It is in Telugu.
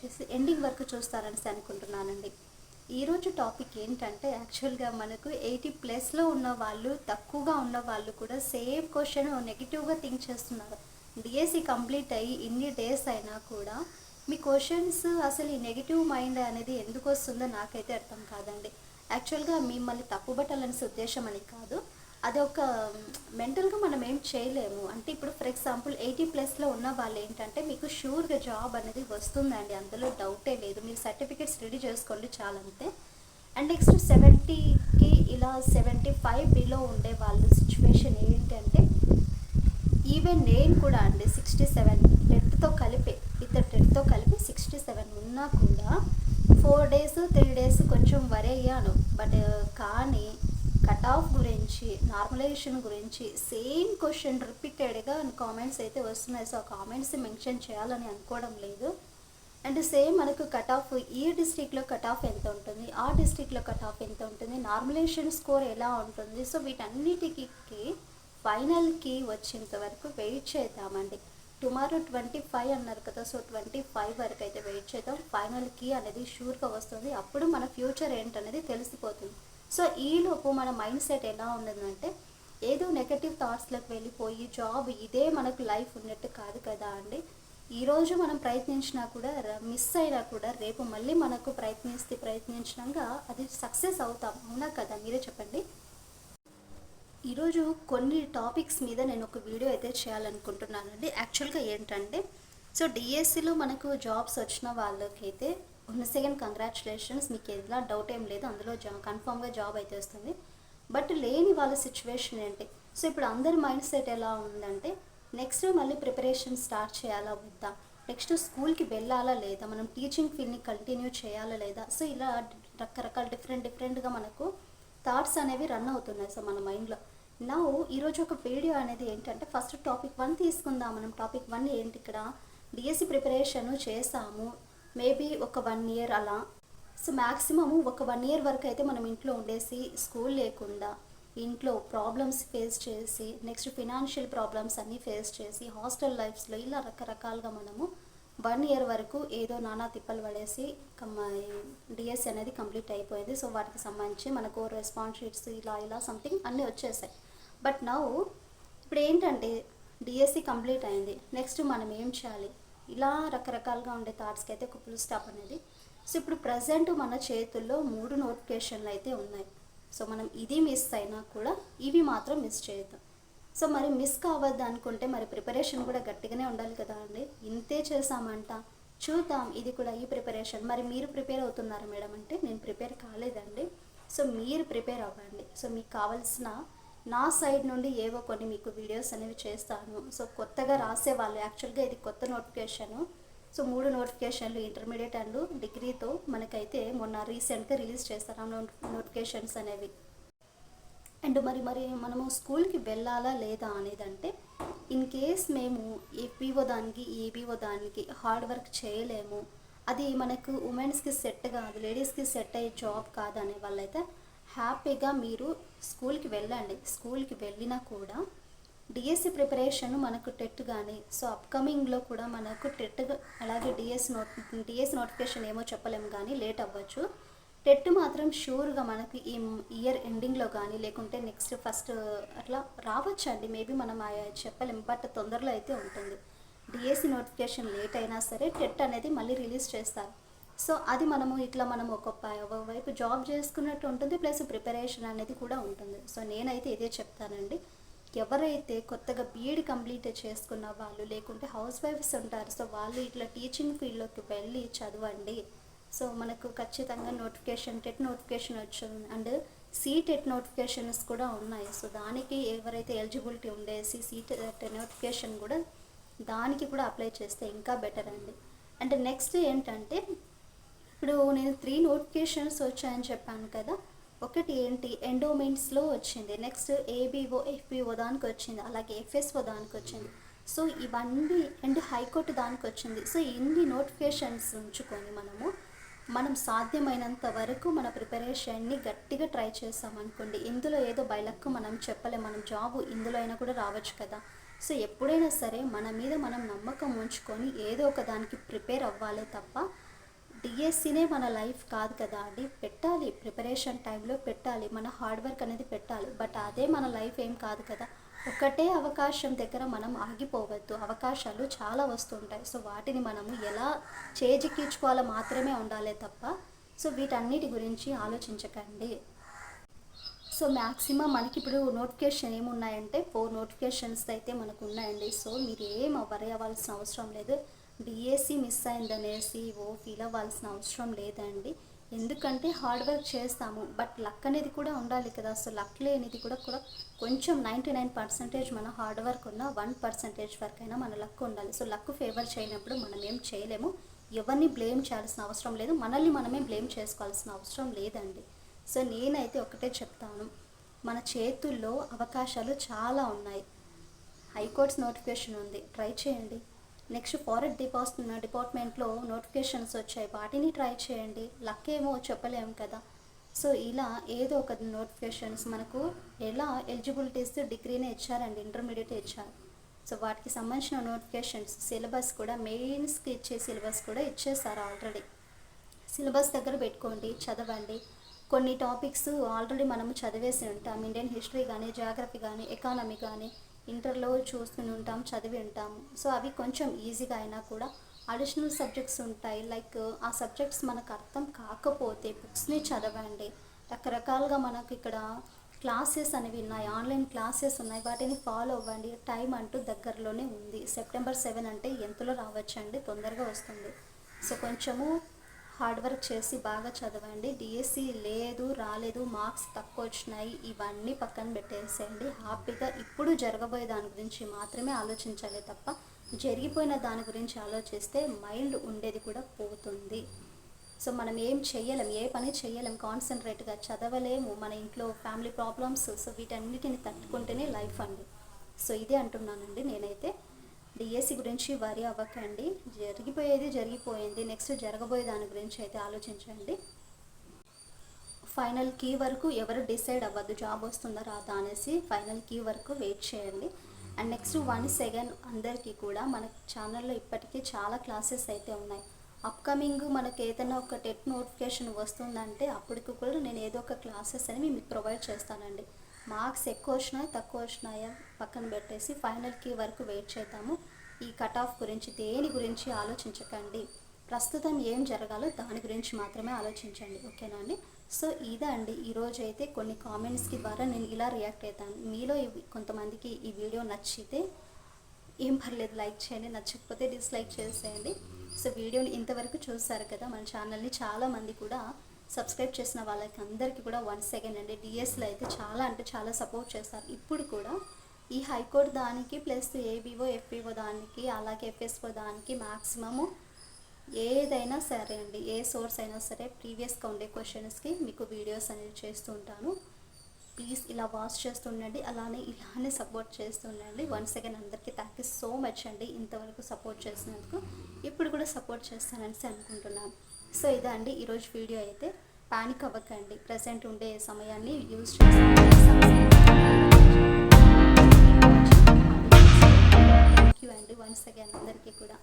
దయచేసి ఎండింగ్ వరకు చూస్తారని అనుకుంటున్నానండి. ఈరోజు టాపిక్ ఏంటంటే యాక్చువల్గా మనకు ఎయిటీ ప్లస్లో ఉన్న వాళ్ళు తక్కువగా ఉన్న వాళ్ళు కూడా సేమ్ క్వశ్చన్ నెగిటివ్గా థింక్ చేస్తున్నారు. డిఎస్సి కంప్లీట్ అయ్యి ఇన్ని డేస్ అయినా కూడా మీ క్వశ్చన్స్ అసలు ఈ నెగిటివ్ మైండ్ అనేది ఎందుకు వస్తుందో నాకైతే అర్థం కాదండి. యాక్చువల్గా మిమ్మల్ని తప్పుబట్టాలనే ఉద్దేశం అని కాదు. అదొక మెంటల్గా మనం ఏం చేయలేము. అంటే ఇప్పుడు ఫర్ ఎగ్జాంపుల్ ఎయిటీ ప్లస్లో ఉన్న వాళ్ళు ఏంటంటే మీకు షూర్గా జాబ్ అనేది వస్తుందండి. అందులో డౌటే లేదు. మీరు సర్టిఫికేట్స్ రెడీ చేసుకోండి చాలంతే. అండ్ నెక్స్ట్ సెవెంటీకి ఇలా సెవెంటీ ఫైవ్ బిలో ఉండే వాళ్ళ సిచ్యువేషన్ ఏంటంటే ఈవెన్ నేను కూడా అండి సిక్స్టీ సెవెన్ టెన్త్తో కలిపి ఇద్దరు టెన్త్తో కలిపి సిక్స్టీ సెవెన్ ఉన్నా కూడా ఫోర్ డేస్ త్రీ డేస్ కొంచెం వరే అయ్యాను బట్ కానీ కట్ ఆఫ్ గురించి నార్మలైజేషన్ గురించి సేమ్ క్వశ్చన్ రిపీటెడ్గా కామెంట్స్ అయితే వస్తున్నాయి. సో ఆ కామెంట్స్ మెన్షన్ చేయాలని అనుకోవడం లేదు. అండ్ సేమ్ మనకు కట్ ఆఫ్ ఈ డిస్ట్రిక్ట్లో కట్ ఆఫ్ ఎంత ఉంటుంది ఆ డిస్ట్రిక్ట్లో కట్ ఆఫ్ ఎంత ఉంటుంది నార్మలైజేషన్ స్కోర్ ఎలా ఉంటుంది. సో వీటన్నిటికీ ఫైనల్కి వచ్చేంత వరకు వెయిట్ చేద్దామండి. టుమారో ట్వంటీ ఫైవ్ అన్నారు కదా సో ట్వంటీ ఫైవ్ వరకు అయితే వెయిట్ చేద్దాం. ఫైనల్కి అనేది షూర్గా వస్తుంది. అప్పుడు మన ఫ్యూచర్ ఏంటనేది తెలిసిపోతుంది. సో ఈలోపు మన మైండ్ సెట్ ఎలా ఉన్నదంటే ఏదో నెగటివ్ థాట్స్లోకి వెళ్ళిపోయి జాబ్ ఇదే మనకు లైఫ్ ఉన్నట్టు కాదు కదా అండి. ఈరోజు మనం ప్రయత్నించినా కూడా మిస్ అయినా కూడా రేపు మళ్ళీ మనకు ప్రయత్నిస్తే ప్రయత్నించినాక అది సక్సెస్ అవుతాం. అవునా కదా? మీరే చెప్పండి. ఈరోజు కొన్ని టాపిక్స్ మీద నేను ఒక వీడియో అయితే చేయాలనుకుంటున్నానండి. యాక్చువల్గా ఏంటంటే సో డిఎస్సిలో మనకు జాబ్స్ వచ్చిన వాళ్ళకైతే ఉన్న సెకండ్ కంగ్రాచులేషన్స్ మీకు ఎలా డౌట్ ఏం లేదు. అందులో జా కన్ఫామ్గా జాబ్ అయితే వస్తుంది. బట్ లేని వాళ్ళ సిచ్యువేషన్ ఏంటి? సో ఇప్పుడు అందరి మైండ్ సెట్ ఎలా ఉందంటే నెక్స్ట్ మళ్ళీ ప్రిపరేషన్ స్టార్ట్ చేయాలా వద్దా? నెక్స్ట్ స్కూల్కి వెళ్ళాలా లేదా? మనం టీచింగ్ ఫీల్డ్ని కంటిన్యూ చేయాలా లేదా? సో ఇలా రకరకాల డిఫరెంట్ డిఫరెంట్గా మనకు థాట్స్ అనేవి రన్ అవుతున్నాయి. సో మన మైండ్లో నా ఈరోజు ఒక వీడియో అనేది ఏంటంటే ఫస్ట్ టాపిక్ వన్ తీసుకుందాం. మనం టాపిక్ వన్ ఏంటి ఇక్కడ? డిఎస్సి ప్రిపరేషన్ చేసాము. మేబీ ఒక వన్ ఇయర్ అలా. సో మ్యాక్సిమము ఒక వన్ ఇయర్ వరకు అయితే మనం ఇంట్లో ఉండేసి స్కూల్ లేకుండా ఇంట్లో ప్రాబ్లమ్స్ ఫేస్ చేసి నెక్స్ట్ ఫినాన్షియల్ ప్రాబ్లమ్స్ అన్నీ ఫేస్ చేసి హాస్టల్ లైఫ్స్లో ఇలా రకరకాలుగా మనము వన్ ఇయర్ వరకు ఏదో నానా తిప్పలు పడేసి డిఎస్ అనేది కంప్లీట్ అయిపోయింది. సో వాటికి సంబంధించి మనకు రెస్పాన్స్ షీట్స్ ఇలా ఇలా సంథింగ్ అన్నీ వచ్చేసాయి. బట్ నౌ ఇప్పుడు ఏంటంటే డిఎస్సి కంప్లీట్ అయింది. నెక్స్ట్ మనం ఏం చేయాలి? ఇలా రకరకాలుగా ఉండే థాట్స్కి అయితే ఒక ఫుల్ స్టాప్ అనేది. సో ఇప్పుడు ప్రజెంట్ మన చేతుల్లో మూడు నోటిఫికేషన్లు అయితే ఉన్నాయి. సో మనం ఇది మిస్ అయినా కూడా ఇవి మాత్రం మిస్ చేయొద్దాం. సో మరి మిస్ కావద్దు అనుకుంటే మరి ప్రిపరేషన్ కూడా గట్టిగానే ఉండాలి కదా అండి. ఇంతే చేసామంట చూద్దాం ఇది కూడా ఈ ప్రిపరేషన్ మరి మీరు ప్రిపేర్ అవుతున్నారు మేడం? అంటే నేను ప్రిపేర్ కాలేదండి. సో మీరు ప్రిపేర్ అవ్వండి. సో మీకు కావాల్సిన నా సైడ్ నుండి ఏవో కొన్ని మీకు వీడియోస్ అనేవి చేస్తాను. సో కొత్తగా రాసే వాళ్ళు యాక్చువల్గా ఇది కొత్త నోటిఫికేషను సో మూడు నోటిఫికేషన్లు ఇంటర్మీడియట్ అండ్ డిగ్రీతో మనకైతే మొన్న రీసెంట్గా రిలీజ్ చేస్తారు నోటిఫికేషన్స్ అనేవి. అండ్ మరి మరి మనము స్కూల్కి వెళ్ళాలా లేదా అనేది అంటే ఇన్ కేస్ మేము ఏపీఓ దానికి ఏబీఓ దానికి హార్డ్ వర్క్ చేయలేము అది మనకు ఉమెన్స్కి సెట్ కాదు లేడీస్కి సెట్ అయ్యే జాబ్ కాదు అనే వాళ్ళైతే హ్యాపీగా మీరు స్కూల్కి వెళ్ళండి. స్కూల్కి వెళ్ళినా కూడా డిఎస్సి ప్రిపరేషన్ మనకు టెట్ కానీ సో అప్కమింగ్లో కూడా మనకు టెట్ అలాగే డిఎస్ నోట్ డిఎస్ నోటిఫికేషన్ ఏమో చెప్పలేము కానీ లేట్ అవ్వచ్చు. టెట్ మాత్రం షూర్గా మనకి ఈ ఇయర్ ఎండింగ్లో కానీ లేకుంటే నెక్స్ట్ ఫస్ట్ అట్లా రావచ్చండి. మేబీ మనం ఆ చెప్పలేం బట్ తొందరలో అయితే ఉంటుంది. డిఎస్సి నోటిఫికేషన్ లేట్ అయినా సరే టెట్ అనేది మళ్ళీ రిలీజ్ చేస్తారు. సో అది మనము ఇట్లా మనం ఒక వైపు జాబ్ చేసుకున్నట్టు ఉంటుంది ప్లస్ ప్రిపరేషన్ అనేది కూడా ఉంటుంది. సో నేనైతే ఇదే చెప్తానండి. ఎవరైతే కొత్తగా బీఎడ్ కంప్లీట్ చేసుకున్న వాళ్ళు లేకుంటే హౌస్ వైఫ్స్ ఉంటారు సో వాళ్ళు ఇట్లా టీచింగ్ ఫీల్డ్లోకి వెళ్ళి చదవండి. సో మనకు ఖచ్చితంగా నోటిఫికేషన్ టెట్ నోటిఫికేషన్ వచ్చింది అండ్ సీటెట్ నోటిఫికేషన్స్ కూడా ఉన్నాయి. సో దానికి ఎవరైతే ఎలిజిబిలిటీ ఉండేసి సీట్ నోటిఫికేషన్ కూడా దానికి కూడా అప్లై చేస్తే ఇంకా బెటర్ అండి అండ్ నెక్స్ట్ ఏంటంటే ఇప్పుడు నేను త్రీ నోటిఫికేషన్స్ వచ్చాయని చెప్పాను కదా. ఒకటి ఏంటి? ఎండోమెంట్స్లో వచ్చింది. నెక్స్ట్ ఏబీఓ ఎఫ్బిఓ దానికి వచ్చింది. అలాగే ఎఫ్ఎస్ఓ దానికి వచ్చింది. సో ఇవన్నీ అండ్ హైకోర్టు దానికి వచ్చింది. సో ఇన్ని నోటిఫికేషన్స్ ఉంచుకొని మనము మనం సాధ్యమైనంత వరకు మన ప్రిపరేషన్ని గట్టిగా ట్రై చేస్తామనుకోండి ఇందులో ఏదో బయలక్కు మనం చెప్పలేం. మనం జాబ్ ఇందులో అయినా కూడా రావచ్చు కదా. సో ఎప్పుడైనా సరే మన మీద మనం నమ్మకం ఉంచుకొని ఏదో ఒక దానికి ప్రిపేర్ అవ్వాలి తప్ప డిఎస్సినే మన లైఫ్ కాదు కదా అండి. పెట్టాలి. ప్రిపరేషన్ టైంలో పెట్టాలి. మన హార్డ్ వర్క్ అనేది పెట్టాలి. బట్ అదే మన లైఫ్ ఏం కాదు కదా. ఒకటే అవకాశం దగ్గర మనం ఆగిపోవద్దు. అవకాశాలు చాలా వస్తుంటాయి. సో వాటిని మనము ఎలా చేజిక్కించుకోవాలో మాత్రమే ఉండాలి తప్ప సో వీటన్నిటి గురించి ఆలోచించకండి. సో మ్యాక్సిమం మనకి ఇప్పుడు నోటిఫికేషన్ ఏమున్నాయంటే ఫోర్ నోటిఫికేషన్స్ అయితే మనకు ఉన్నాయండి. సో మీరు ఏం వరి అవ్వాల్సిన అవసరం లేదు. డిఎస్సి మిస్ అయిందనేసి ఓ ఫీల్ అవ్వాల్సిన అవసరం లేదండి. ఎందుకంటే హార్డ్ వర్క్ చేస్తాము. బట్ లక్ అనేది కూడా ఉండాలి కదా. సో లక్ లేనిది కూడా కూడా కొంచెం నైంటీ నైన్ పర్సెంటేజ్ మన హార్డ్ వర్క్ ఉన్న వన్ పర్సెంటేజ్ వరకు అయినా మన లక్ ఉండాలి. సో లక్ ఫేవర్ చేయనప్పుడు మనం ఏం చేయలేము. ఎవరిని బ్లేమ్ చేయాల్సిన అవసరం లేదు. మనల్ని మనమే బ్లేమ్ చేసుకోవాల్సిన అవసరం లేదండి. సో నేనైతే ఒకటే చెప్తాను. మన చేతుల్లో అవకాశాలు చాలా ఉన్నాయి. హైకోర్ట్స్ నోటిఫికేషన్ ఉంది. ట్రై చేయండి. నెక్స్ట్ ఫారెస్ట్ డిపాస్ట్ డిపార్ట్మెంట్లో నోటిఫికేషన్స్ వచ్చాయి. వాటిని ట్రై చేయండి. లక్ ఏమో చెప్పలేము కదా. సో ఇలా ఏదో ఒక నోటిఫికేషన్స్ మనకు ఎలా ఎలిజిబిలిటీస్ డిగ్రీనే ఇచ్చారండి ఇంటర్మీడియట్ ఇచ్చారు. సో వాటికి సంబంధించిన నోటిఫికేషన్స్ సిలబస్ కూడా మెయిన్స్కి ఇచ్చే సిలబస్ కూడా ఇచ్చేసారు ఆల్రెడీ. సిలబస్ దగ్గర పెట్టుకోండి చదవండి. కొన్ని టాపిక్స్ ఆల్రెడీ మనము చదివేసి ఉంటాం. ఇండియన్ హిస్టరీ కానీ జాగ్రఫీ కానీ ఎకానమీ కానీ ఇంటర్లో చూస్తూనే ఉంటాం చదివి ఉంటాం. సో అవి కొంచెం ఈజీగా అయినా కూడా అడిషనల్ సబ్జెక్ట్స్ ఉంటాయి. లైక్ ఆ సబ్జెక్ట్స్ మనకు అర్థం కాకపోతే బుక్స్ని చదవండి. రకరకాలుగా మనకు ఇక్కడ క్లాసెస్ అనేవి ఉన్నాయి. ఆన్లైన్ క్లాసెస్ ఉన్నాయి. వాటిని ఫాలో అవ్వండి. టైం అంటూ దగ్గరలోనే ఉంది. సెప్టెంబర్ సెవెన్ అంటే ఎంతలో రావచ్చండి? తొందరగా వస్తుంది. సో కొంచెము హార్డ్ వర్క్ చేసి బాగా చదవండి. డిఎస్సి లేదు రాలేదు మార్క్స్ తక్కువ వచ్చినాయి ఇవన్నీ పక్కన పెట్టేసేయండి. హ్యాపీగా ఇప్పుడు జరగబోయే దాని గురించి మాత్రమే ఆలోచించాలి తప్ప జరిగిపోయిన దాని గురించి ఆలోచిస్తే మైండ్ ఉండేది కూడా పోతుంది. సో మనం ఏం చెయ్యలేం ఏ పని చెయ్యలేం కాన్సన్ట్రేట్గా చదవలేము మన ఇంట్లో ఫ్యామిలీ ప్రాబ్లమ్స్ సో వీటన్నిటిని తట్టుకుంటేనే లైఫ్ అండి. సో ఇదే అంటున్నానండి నేనైతే. డిఎస్సి గురించి వరి అవ్వకండి. జరిగిపోయేది జరిగిపోయింది. నెక్స్ట్ జరగబోయే దాని గురించి అయితే ఆలోచించండి. ఫైనల్ కీ వరకు ఎవరు డిసైడ్ అవ్వద్దు జాబ్ వస్తుందా రాదా అనేసి ఫైనల్ కీ వరకు వెయిట్ చేయండి. అండ్ నెక్స్ట్ వన్ సెకండ్ అందరికీ కూడా మన ఛానల్లో ఇప్పటికీ చాలా క్లాసెస్ అయితే ఉన్నాయి. అప్కమింగ్ మనకి ఏదైనా ఒక టెట్ నోటిఫికేషన్ వస్తుందంటే అప్పటికి కూడా నేను ఏదో ఒక క్లాసెస్ అని మీకు ప్రొవైడ్ చేస్తానండి. మార్క్స్ ఎక్కువ వచ్చినాయి తక్కువ వచ్చినాయా పక్కన పెట్టేసి ఫైనల్కి వరకు వెయిట్ చేద్దాము. ఈ కట్ ఆఫ్ గురించి దేని గురించి ఆలోచించకండి. ప్రస్తుతం ఏం జరగాలో దాని గురించి మాత్రమే ఆలోచించండి ఓకేనా అండి? సో ఇదే అండి. ఈరోజు అయితే కొన్ని కామెంట్స్కి ద్వారా నేను ఇలా రియాక్ట్ అవుతాను మీలో కొంతమందికి ఈ వీడియో నచ్చితే ఏం పర్లేదు లైక్ చేయండి. నచ్చకపోతే డిస్లైక్ చేసేయండి. సో వీడియోని ఇంతవరకు చూసారు కదా మన ఛానల్ని చాలామంది కూడా సబ్స్క్రైబ్ చేసిన వాళ్ళకి అందరికీ కూడా వన్ సెకండ్ అండి. డిఎస్లో అయితే చాలా అంటే చాలా సపోర్ట్ చేస్తారు. ఇప్పుడు కూడా ఈ హైకోర్టు దానికి ప్లస్ ఏబీఓ ఎఫ్ఈఓ దానికి అలాగే ఎఫ్ఎస్ఓ దానికి మ్యాక్సిమము ఏదైనా సరే అండి ఏ సోర్స్ అయినా సరే ప్రీవియస్గా ఉండే క్వశ్చన్స్కి మీకు వీడియోస్ అనేది చేస్తూ ఉంటాను. ప్లీజ్ ఇలా వాచ్ చేస్తుండండి అలానే ఇలానే సపోర్ట్ చేస్తుండండి వన్ సెకండ్ అందరికీ థ్యాంక్ యూ సో మచ్ అండి. ఇంతవరకు సపోర్ట్ చేసినందుకు. ఇప్పుడు కూడా సపోర్ట్ చేస్తానని అనుకుంటున్నాను. సో ఇదే అండి ఈరోజు వీడియో అయితే. పానిక్ అవ్వకండి. ప్రజెంట్ ఉండే సమయాన్ని యూజ్ చేసుకోండి థ్యాంక్ యూ అండి. వన్స్ అగైన్ అందరికీ కూడా.